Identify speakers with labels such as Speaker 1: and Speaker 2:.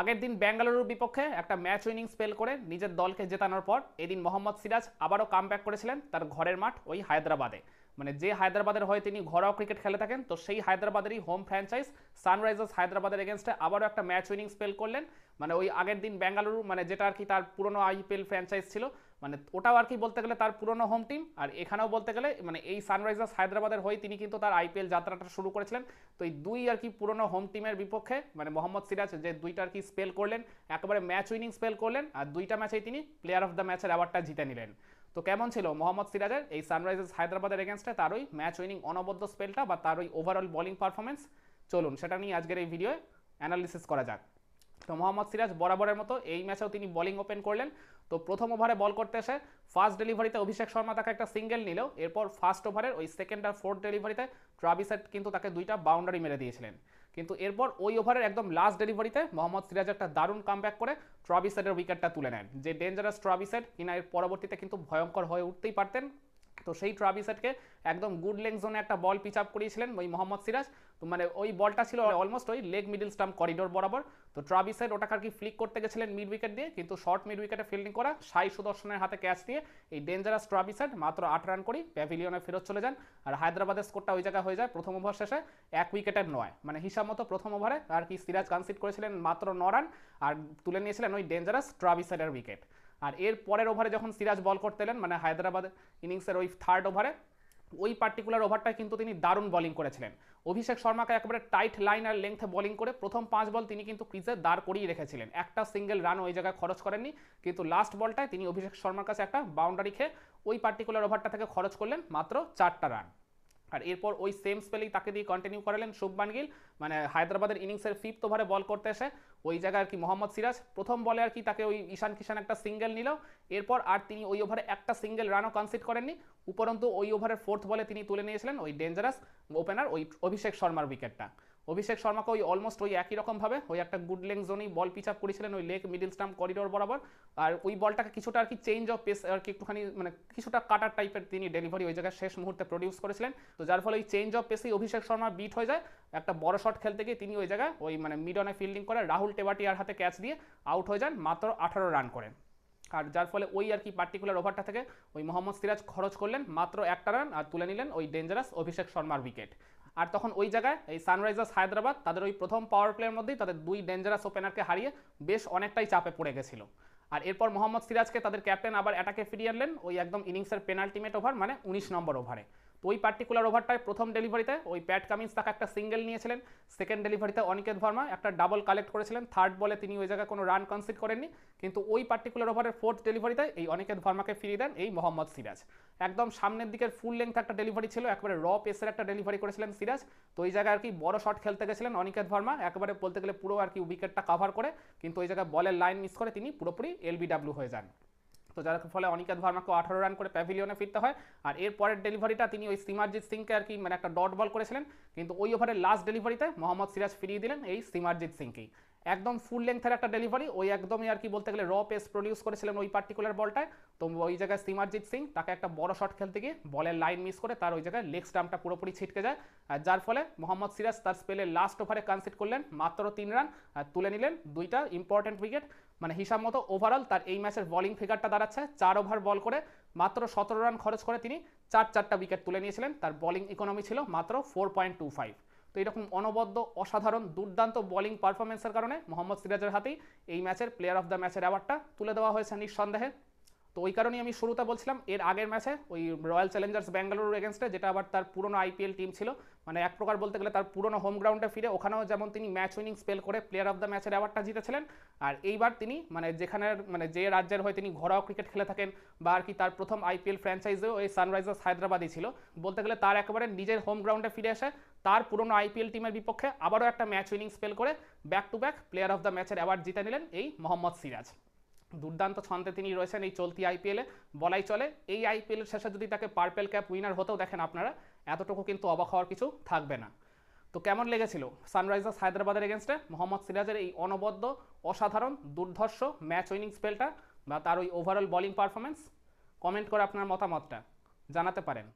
Speaker 1: আগের দিন বেঙ্গালুরুর বিপক্ষে একটা ম্যাচ উইনিং স্পেল করে নিজের দলকে জেতানোর পর এদিন মোহাম্মদ সিরাজ আবারও কাম করেছিলেন তার ঘরের মাঠ ওই হায়দ্রাবাদে। মানে যে হায়দ্রাবাদের হয়ে তিনি ঘরোয়া ক্রিকেট খেলে থাকেন, তো সেই হায়দ্রাবাদেরই হোম ফ্র্যাঞ্চাইজ সানরাইজার্স হায়দ্রাবাদের এগেনস্টে আবারও একটা ম্যাচ উইনিং স্পেল করলেন। মানে ওই আগের দিন বেঙ্গালুরু মানে যেটা আর কি তার পুরনো আইপিএল ফ্র্যাঞ্চাইজ ছিল মানে ওটাও আর কি বলতে গেলে তার পুরনো হোম টিম আর এখানেও বলতে গেলে মানে এই সানরাইজার্স হায়দ্রাবাদের হয়ে তিনি কিন্তু তার আইপিএল যাত্রাটা শুরু করেছিলেন। তো এই দুই আর কি পুরনো হোম টিমের বিপক্ষে মানে মোহাম্মদ সিরাজ যে দুইটা আর কি স্পেল করলেন, একেবারে ম্যাচ উইনিং স্পেল করলেন, আর দুইটা ম্যাচেই তিনি প্লেয়ার অফ দ্য ম্যাচের অ্যাওয়ার্ডটা জিতে নিলেন। তো কেমন ছিল মোহাম্মদ সিরাজের এই সানরাইজার্স হায়দ্রাবাদের এগেনস্টে তার ওই ম্যাচ উইনিং অনবদ্য স্পেলটা বা তার ওই ওভারঅল বোলিং পারফরমেন্স চলুন, সেটা নিয়ে আজকের এই ভিডিওয়ে অ্যানালিসিস করা যাক। তো মোহাম্মদ সিরাজ বরাবরের মতো এই ম্যাচেও তিনি বোলিং ওপেন করলেন। তো প্রথম ওভারে বল করতে এসে ফার্স্ট ডেলিভারিতে অভিষেক শর্মা তাকে একটা সিঙ্গেল নিল। এরপর ফার্স্ট ওভারের ওই সেকেন্ড আর ফোর্থ ডেলিভারিতে ট্রাভিসেট কিন্তু তাকে দুইটা বাউন্ডারি মেরে দিয়েছিলেন। কিন্তু এরপর ওই ওভারের একদম লাস্ট ডেলিভারিতে মোহাম্মদ সিরাজ একটা দারুণ কামব্যাক করে ট্রাভিসেটের উইকেটটা তুলে নেন। যে ডেঞ্জারাস ট্রাভিসেট কিনা এর পরবর্তীতে কিন্তু ভয়ঙ্কর হয়ে উঠতেই পারতেন। তো সেই ট্রাভিসেটকে একদম গুড লেগ জোনে একটা বল পিচ আপ করিয়েছিলেন ওই মোহাম্মদ সিরাজ। তো মানে ওই বলটা ছিল অলমোস্ট ওই লেগ মিডিল স্টাম্প করিডোর বরাবর। তো ট্রাভিসেট ওটাকে আর কি ফ্লিক করতে গেছিলেন মিড উইকেট দিয়ে, কিন্তু শর্ট মিড উইকেটে ফিল্ডিং করা, সাই সুদর্শনের হাতে ক্যাচ দিয়ে এই ডেঞ্জারাস ট্রাভিসেট মাত্র আট রান করি প্যাভিলিয়নে ফেরত চলে যান। আর হায়দ্রাবাদের স্কোরটা ওই জায়গায় হয়ে যায় প্রথম ওভার শেষে এক উইকেটের নয়। মানে হিসাব মতো প্রথম ওভারে আর কি সিরাজ কনসিড করেছিলেন মাত্র ন রান আর তুলে নিয়েছিলেন ওই ডেঞ্জারাস ট্রাভিসেটের উইকেট আর এর পরের ওভারে যখন সিরাজ বল করতে এলেন মানে হায়দ্রাবাদ ইনিংসের ওই থার্ড ওভারে ওই পার্টিকুলার ওভারটা কিন্তু তিনি দারুণ বলিং করেছিলেন। অভিষেক শর্মাকে একেবারে টাইট লাইন আর লেংথে বলিং করে প্রথম পাঁচ বল তিনি কিন্তু ক্রিজে দাঁড় করিয়ে রেখেছিলেন। একটা সিঙ্গেল রান ওই জায়গায় খরচ করেননি, কিন্তু লাস্ট বলটায় তিনি অভিষেক শর্মার কাছে একটা বাউন্ডারি খেয়ে ওই পার্টিকুলার ওভারটা থেকে খরচ করলেন মাত্র চারটা রান আর এরপর ওই সেম স্পেলেই তাকে দিয়ে কন্টিনিউ করালেন শুভমান গিল। মানে হায়দ্রাবাদের ইনিংসের ফিফথ ওভারে বল করতে এসে ওই জায়গায় আর কি মোহাম্মদ সিরাজ প্রথম বলে আর কি তাকে ওই ঈশান কিষান একটা সিঙ্গেল নিল। এরপর আর তিনি ওই ওভারে একটা সিঙ্গেল রানও কনসিড করেননি। উপরন্তু ওই ওভারের ফোর্থ বলে তিনি তুলে নিয়েছিলেন ওই ডেঞ্জারাস ওপেনার ওই অভিষেক শর্মার উইকেটটা অভিষেক শর্মাকে ওই অলমোস্ট ওই একই রকমভাবে ওই একটা গুড লেং জোনেই বল পিচ আপ করেছিলেন ওই লেগ মিডিল স্টাম্প করিডোর বরাবর। আর ওই বলটাকে কিছুটা আর কি চেঞ্জ অফ পেস আর কি একটুখানি মানে কিছুটা কাটার টাইপের তিনি ডেলিভারি ওই জায়গায় শেষ মুহূর্তে প্রডিউস করেছিলেন। তো যার ফলে ওই চেঞ্জ অফ পেসেই অভিষেক শর্মা বিট হয়ে যায়। একটা বড় শট খেলতে গিয়ে তিনি ওই জায়গায় ওই মানে মিড অনে ফিল্ডিং করে রাহুল টেবাটিয়ার হাতে ক্যাচ দিয়ে আউট হয়ে যান মাত্র আঠারো রান করেন আর যার ফলে ওই আর কি পার্টিকুলার ওভারটা থেকে ওই মোহাম্মদ সিরাজ খরচ করলেন মাত্র একটা রান আর তুলে নিলেন ওই ডেঞ্জারাস অভিষেক শর্মার উইকেট আর তখন ওই জায়গায় এই সানরাইজার্স হায়দ্রাবাদ তাদের ওই প্রথম পাওয়ার প্লেয়ার মধ্যেই তাদের দুই ডেঞ্জারাস ওপেনারকে হারিয়ে বেশ অনেকটাই চাপে পড়ে গেছিল। আর এরপর মোহাম্মদ সিরাজকে তাদের ক্যাপ্টেন আবার অ্যাটাকে ফিরিয়ে আনলেন ওই একদম ইনিংসের পেনাল্টিমেট ওভার মানে উনিশ নম্বর ওভারে তো ওই পার্টিকুলার ওভারটায় প্রথম ডেলিভারিতে ওই প্যাট কামিন্স তাকে একটা সিঙ্গেল নিয়েছিলেন। সেকেন্ড ডেলিভারিতে অনিকেত ভার্মা একটা ডাবল কালেক্ট করেছিলেন। থার্ড বলে তিনি ওই জায়গায় কোনো রান কনসিড করেননি। কিন্তু ওই পার্টিকুলার ওভারের ফোর্থ ডেলিভারিতে এই অনিকেত ভার্মাকে ফিরিয়ে দেন এই মোহাম্মদ সিরাজ। একদম সামনের দিকের ফুল লেন্থ একটা ডেলিভারি ছিল, একেবারে র পেসের একটা ডেলিভারি করেছিলেন সিরাজ। তো ওই জায়গায় আর কি বড় শট খেলতে গেছিলেন অনিকেত ভার্মা, একেবারে বলতে গেলে পুরো আর কি উইকেটটা কাভার করে, কিন্তু ওই জায়গায় বলের লাইন মিস করে তিনি পুরোপুরি এলবিডাব্লিউ হয়ে যান। তো যার ফলে অনিকেত ভার্মাকে আঠারো রান করে প্যাভিলিয়নে ফিরতে হয়, আর এর পরের ডেলিভারিটা তিনি ওই সিমারজিৎ সিংকে আর কি মানে একটা ডট বল করেছিলেন, কিন্তু ওই ওভারের লাস্ট ডেলিভারিতে মোহাম্মদ সিরাজ ফিরিয়ে দিলেন এই সিমারজিৎ সিংকেই। একদম ফুল লেন্থের একটা ডেলিভারি ওই একদমই আর কি বলতে গেলে র পেস প্রডিউস করেছিলেন ওই পার্টিকুলার বলটায়। তো ওই জায়গায় সিমারজিৎ সিং, তাকে একটা বড় শট খেলতে গিয়ে বলের লাইন মিস করে তার ওই জায়গায় লেগ স্টাম্পটা পুরোপুরি ছিটকে যায়। আর যার ফলে মোহাম্মদ সিরাজ তার স্পেলের লাস্ট ওভারে কনসিড করলেন, মাত্র তিন রান তুলে নিলেন দুইটা ইম্পর্টেন্ট উইকেট মানে হিসাব মতো ওভারঅল তার এই ম্যাচের বলিং ফিগারটা দাঁড়াচ্ছে, চার ওভার বল করে মাত্র সতেরো রান খরচ করে তিনি চার চারটা উইকেট তুলে নিয়েছিলেন। তার বলিং ইকোনমি ছিল মাত্র ফোর পয়েন্ট টু ফাইভ তো এরকম অনবদ্য, অসাধারণ, দুর্দান্ত বোলিং পারফরমেন্সের কারণে মোহাম্মদ সিরাজের হাতেই এই ম্যাচের প্লেয়ার অফ দ্য ম্যাচের অ্যাওয়ার্ডটা তুলে দেওয়া হয়েছে নিঃসন্দেহে। তো ওই কারণেই আমি শুরুতে বলছিলাম, এর আগের ম্যাচে ওই রয়্যাল চ্যালেঞ্জার্স ব্যাঙ্গালুরুর এগেনস্টে যেটা আবার তার পুরনো আইপিএল টিম ছিল মানে এক প্রকার বলতে গেলে তার পুরনো হোম গ্রাউন্ডে ফিরে ওখানেও যেমন তিনি ম্যাচ উইনিং স্পেল করে প্লেয়ার অফ দ্য ম্যাচের অ্যাওয়ার্ডটা জিতেছিলেন, আর এইবার তিনি মানে যেখানে মানে যে রাজ্যের হয়ে তিনি ঘরোয়া ক্রিকেট খেলে থাকেন বা আর কি তার প্রথম আইপিএল ফ্র্যাঞ্চাইজেও এই সানরাইজার্স হায়দ্রাবাদই ছিল, বলতে গেলে তার একেবারে নিজের হোম গ্রাউন্ডে ফিরে এসে তার পুরনো আইপিএল টিমের বিপক্ষে আবারও একটা ম্যাচ উইনিং স্পেল করে back to back player of the ম্যাচের অ্যাওয়ার্ড জিতে নিলেন এই মোহাম্মদ সিরাজ। দুর্দান্ত ছন্দে তিনি রয়েছেন এই চলতি আইপিএলে। বলাই চলে, এই আইপিএলের শেষে যদি তাকে পার্পেল ক্যাপ উইনার হতেও দেখেন আপনারা, এতটুকু কিন্তু অবাক হওয়ার কিছু থাকবে না। তো কেমন লেগেছিল সানরাইজার্স হায়দ্রাবাদের এগেনস্টে মোহাম্মদ সিরাজের এই অনবদ্য, অসাধারণ, দুর্ধর্ষ ম্যাচ উইনিং স্পেলটা বা তার ওই ওভারঅল বলিং পারফরমেন্স কমেন্ট করে আপনার মতামতটা জানাতে পারেন।